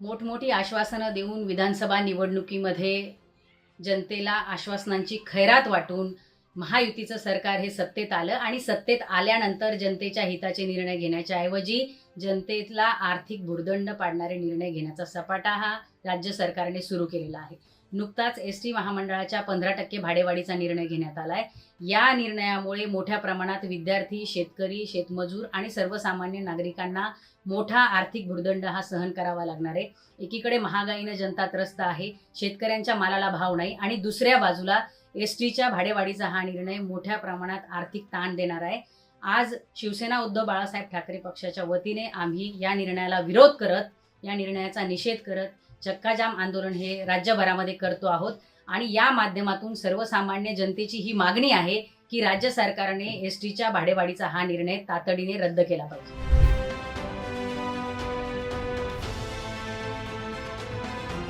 मोठमोठी आश्वासनं देऊन विधानसभा निवडणुकीमध्ये जनतेला आश्वासनांची खैरात वाटून महायुतीचं सरकार हे सत्तेत आलं आणि सत्तेत आल्यानंतर जनतेच्या हिताचे निर्णय घेण्याच्या ऐवजी जनतेला आर्थिक भुर्दंड पाडणारे निर्णय घेण्याचा सपाटा हा राज्य सरकारने सुरू केलेला आहे. नुकताच एस टी महामंडळाच्या पंधरा टक्के भाडेवाढीचा निर्णय घेण्यात आलाय. या निर्णयामुळे मोठ्या प्रमाणात विद्यार्थी शेतकरी शेतमजूर आणि सर्वसामान्य नागरिकांना मोठा आर्थिक भुर्दंड हा सहन करावा लागणार आहे. एकीकडे महागाईनं जनता त्रस्त आहे शेतकऱ्यांच्या मालाला भाव नाही आणि दुसऱ्या बाजूला एस टीच्या भाडेवाढीचा हा निर्णय मोठ्या प्रमाणात आर्थिक ताण देणार आहे. आज शिवसेना उद्धव बाळासाहेब ठाकरे पक्षाच्या वतीने आम्ही या निर्णयाला विरोध करत या निर्णयाचा निषेध करत चक्काजाम आंदोलन हे राज्यभरामध्ये करतो आहोत. आणि या माध्यमातून सर्वसामान्य जनतेची ही मागणी आहे की राज्य सरकारने एस टीच्या भाडेवाढीचा हा निर्णय तातडीने रद्द केला पाहिजे.